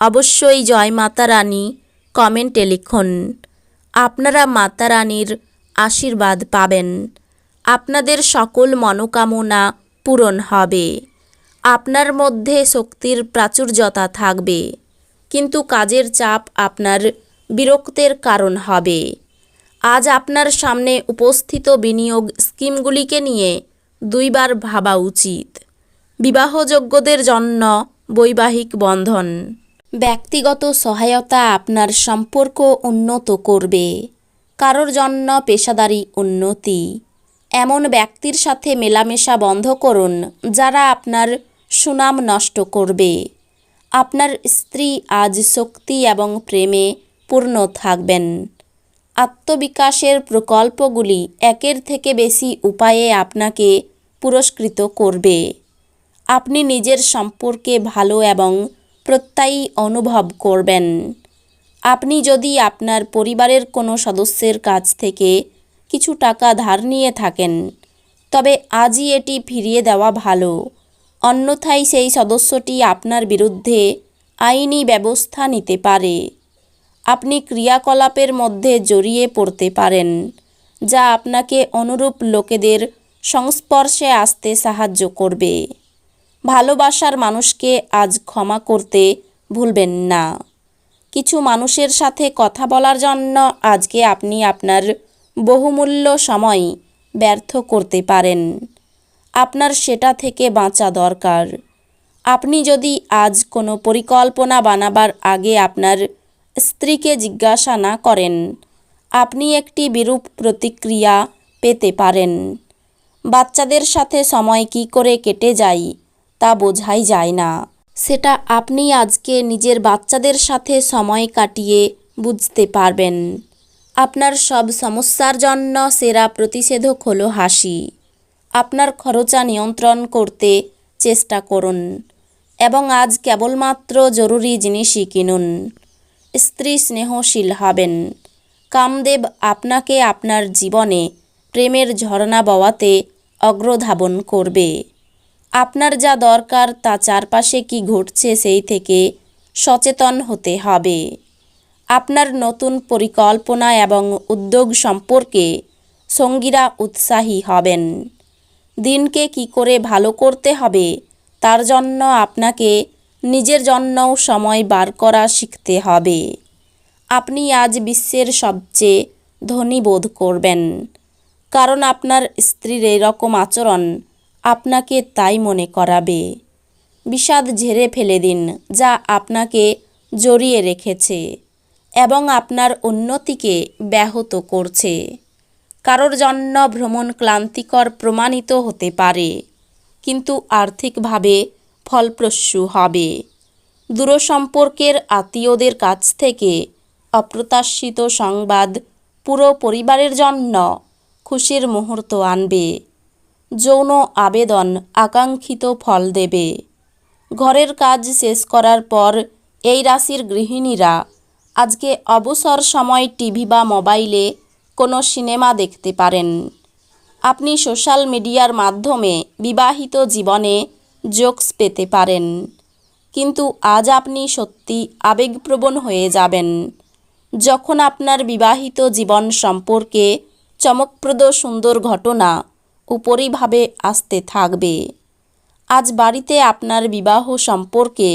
অবশ্যই জয় মাতা মাতারানী কমেন্টে লিখুন। আপনারা মাতা মাতারানীর আশীর্বাদ পাবেন। আপনাদের সকল মনোকামনা পূরণ হবে। আপনার মধ্যে শক্তির প্রাচুর্যতা থাকবে। কিন্তু কাজের চাপ আপনার বিরক্তের কারণ হবে। আজ আপনার সামনে উপস্থিত বিনিয়োগ স্কিমগুলিকে নিয়ে দুইবার ভাবা উচিত। বিবাহযোগ্যদের জন্য বৈবাহিক বন্ধন। ব্যক্তিগত সহায়তা আপনার সম্পর্ক উন্নত করবে। কারোর জন্য পেশাদারি উন্নতি। এমন ব্যক্তির সাথে মেলামেশা বন্ধ করুন, যারা আপনার সুনাম নষ্ট করবে। আপনার স্ত্রী আজ শক্তি এবং প্রেমে পূর্ণ থাকবেন। আত্মবিকাশের প্রকল্পগুলি একের থেকে বেশি উপায়ে আপনাকে পুরস্কৃত করবে। আপনি নিজের সম্পর্কে ভালো এবং প্রত্যয়ী অনুভব করবেন। আপনি যদি আপনার পরিবারের কোনো সদস্যের কাছ থেকে কিছু টাকা ধার নিয়ে থাকেন, তবে আজই এটি ফিরিয়ে দেওয়া ভালো। অন্যথায় সেই সদস্যটি আপনার বিরুদ্ধে আইনি ব্যবস্থা নিতে পারে। আপনি ক্রিয়াকলাপের মধ্যে জড়িয়ে পড়তে পারেন, যা আপনাকে অনুরূপ লোকেদের সংস্পর্শে আসতে সাহায্য করবে। ভালোবাসার মানুষকে আজ ক্ষমা করতে ভুলবেন না। কিছু মানুষের সাথে কথা বলার জন্য আজকে আপনি আপনার বহুমূল্য সময় ব্যর্থ করতে পারেন। আপনার সেটা থেকে বাঁচা দরকার। আপনি যদি আজ কোনো পরিকল্পনা বানাবার আগে আপনার স্ত্রীকে জিজ্ঞাসা না করেন, আপনি একটি বিরূপ প্রতিক্রিয়া পেতে পারেন। বাচ্চাদের সাথে সময় কি করে কেটে যায় তা বোঝাই যায় না। সেটা আপনি আজকে নিজের বাচ্চাদের সাথে সময় কাটিয়ে বুঝতে পারবেন। আপনার সব সমস্যার জন্য সেরা প্রতিষেধক হলো হাসি। আপনার খরচা নিয়ন্ত্রণ করতে চেষ্টা করুন এবং আজ কেবলমাত্র জরুরি জিনিসই কিনুন। স্ত্রী স্নেহশীল হবেন। কামদেব আপনাকে আপনার জীবনে প্রেমের ঝর্ণা বওয়াতে অগ্রধাবন করবে। আপনার যা দরকার তা চারপাশে কি ঘটছে সেই থেকে সচেতন হতে হবে। আপনার নতুন পরিকল্পনা এবং উদ্যোগ সম্পর্কে সঙ্গীরা উৎসাহী হবেন। দিনকে কি করে ভালো করতে হবে তার জন্য আপনাকে নিজের জন্যও সময় বার করা শিখতে হবে। আপনি আজ বিশ্বের সবচেয়ে ধনী বোধ করবেন। কারণ আপনার স্ত্রীর এরকম আচরণ আপনাকে তাই মনে করাবে। বিষাদ ঝেড়ে ফেলে দিন, যা আপনাকে জড়িয়ে রেখেছে এবং আপনার উন্নতিকে ব্যাহত করছে। কারোর জন্য ভ্রমণ ক্লান্তিকর প্রমাণিত হতে পারে, কিন্তু আর্থিকভাবে ফলপ্রসূ হবে। দূরসম্পর্কের আত্মীয়দের কাছ থেকে অপ্রত্যাশিত সংবাদ পুরো পরিবারের জন্য খুশির মুহূর্ত আনবে। যৌন আবেদন আকাঙ্ক্ষিত ফল দেবে। ঘরের কাজ শেষ করার পর এই রাশির গৃহিণীরা, আজকে অবসর সময় টিভি বা মোবাইলে কোনো সিনেমা দেখতে পারেন। আপনি সোশ্যাল মিডিয়ার মাধ্যমে বিবাহিত জীবনে জোকস পেতে পারেন। কিন্তু আজ আপনি সত্যি আবেগপ্রবণ হয়ে যাবেন। যখন আপনার বিবাহিত জীবন সম্পর্কে চমকপ্রদ সুন্দর ঘটনা উপরিভাবে আসতে থাকবে। আজ বাড়িতে আপনার বিবাহ সম্পর্কে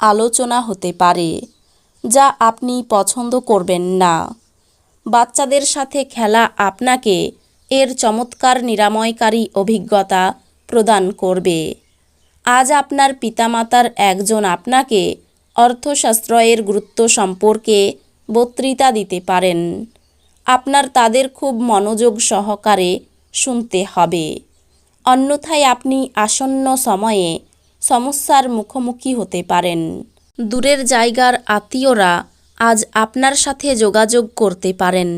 আলোচনা হতে পারে, যা আপনি পছন্দ করবেন না। বাচ্চাদের সাথে খেলা আপনাকে এর চমৎকার নিরাময়কারী অভিজ্ঞতা প্রদান করবে। আজ আপনার পিতামাতার একজন আপনাকে অর্থশাস্ত্রের গুরুত্ব সম্পর্কে বক্তৃতা দিতে পারেন। আপনার তাদের খুব মনোযোগ সহকারে শুনতে হবে। অন্যথায় আপনি আসন্ন সময়ে সমস্যার মুখোমুখি হতে পারেন। দূরের জায়গার আত্মীয়রা আজ আপনার সাথে যোগাযোগ করতে পারেন।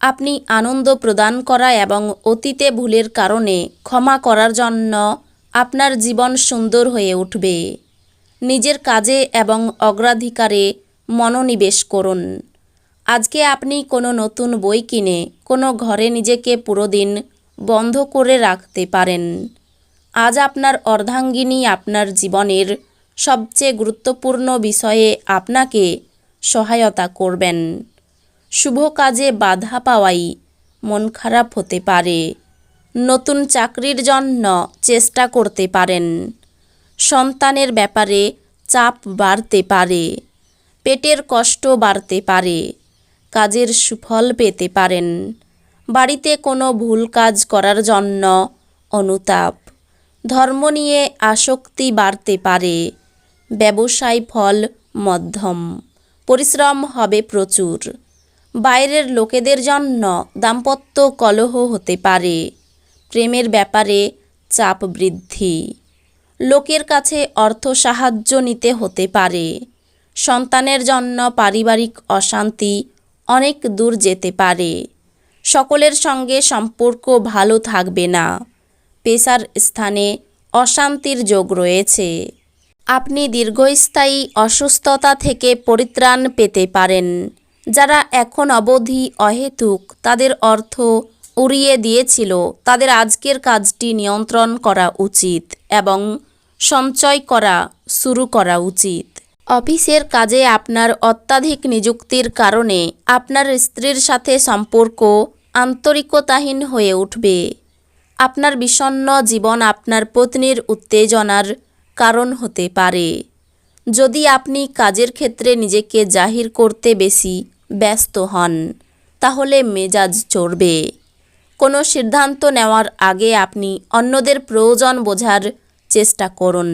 আপনি আনন্দ প্রদান করা এবং অতীতে ভুলের কারণে ক্ষমা করার জন্য আপনার জীবন সুন্দর হয়ে উঠবে। নিজের কাজে এবং অগ্রাধিকারে মনোনিবেশ করুন। আজকে আপনি কোনো নতুন বই কিনে কোনো ঘরে নিজেকে পুরো দিন বন্ধ করে রাখতে পারেন। আজ আপনার অর্ধাঙ্গিনী আপনার জীবনের সবচেয়ে গুরুত্বপূর্ণ বিষয়ে আপনাকে সহায়তা করবেন। শুভ কাজে বাধা পাওয়াই মন খারাপ হতে পারে। নতুন চাকরির জন্য চেষ্টা করতে পারেন। সন্তানের ব্যাপারে চাপ বাড়তে পারে। পেটের কষ্ট বাড়তে পারে। কাজের সুফল পেতে পারেন। বাড়িতে কোনো ভুল কাজ করার জন্য, অনুতাপ। ধর্ম নিয়ে আসক্তি বাড়তে পারে। ব্যবসায় ফল, মধ্যম। পরিশ্রম হবে প্রচুর। বাইরের লোকেদের জন্য দাম্পত্য কলহ হতে পারে। প্রেমের ব্যাপারে চাপ বৃদ্ধি। লোকের কাছে অর্থ সাহায্য নিতে হতে পারে। সন্তানের জন্য পারিবারিক অশান্তি অনেক দূর যেতে পারে। সকলের সঙ্গে সম্পর্ক ভালো থাকবে না। পেশার স্থানে অশান্তির যোগ রয়েছে। আপনি দীর্ঘস্থায়ী অসুস্থতা থেকে পরিত্রাণ পেতে পারেন। যারা এখন অবধি অহেতুক, তাদের অর্থ উড়িয়ে দিয়েছিল। তাদের আজকের কাজটি নিয়ন্ত্রণ করা উচিত এবং সঞ্চয় করা শুরু করা উচিত। অফিসের কাজে আপনার অত্যাধিক নিযুক্তির কারণে আপনার স্ত্রীর সাথে সম্পর্ক আন্তরিকতাহীন হয়ে উঠবে। আপনার বিষণ্ণ জীবন আপনার পত্নীর উত্তেজনার কারণ হতে পারে। যদি আপনি কাজের ক্ষেত্রে নিজেকে জাহির করতে বেশি ব্যস্ত হন, তাহলে মেজাজ চড়বে। কোনো সিদ্ধান্ত নেওয়ার আগে আপনি অন্যদের প্রয়োজন বোঝার চেষ্টা করুন।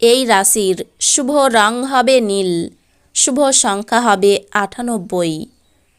এই রাশির শুভ রং হবে নীল, শুভ সংখ্যা হবে আটানব্বই।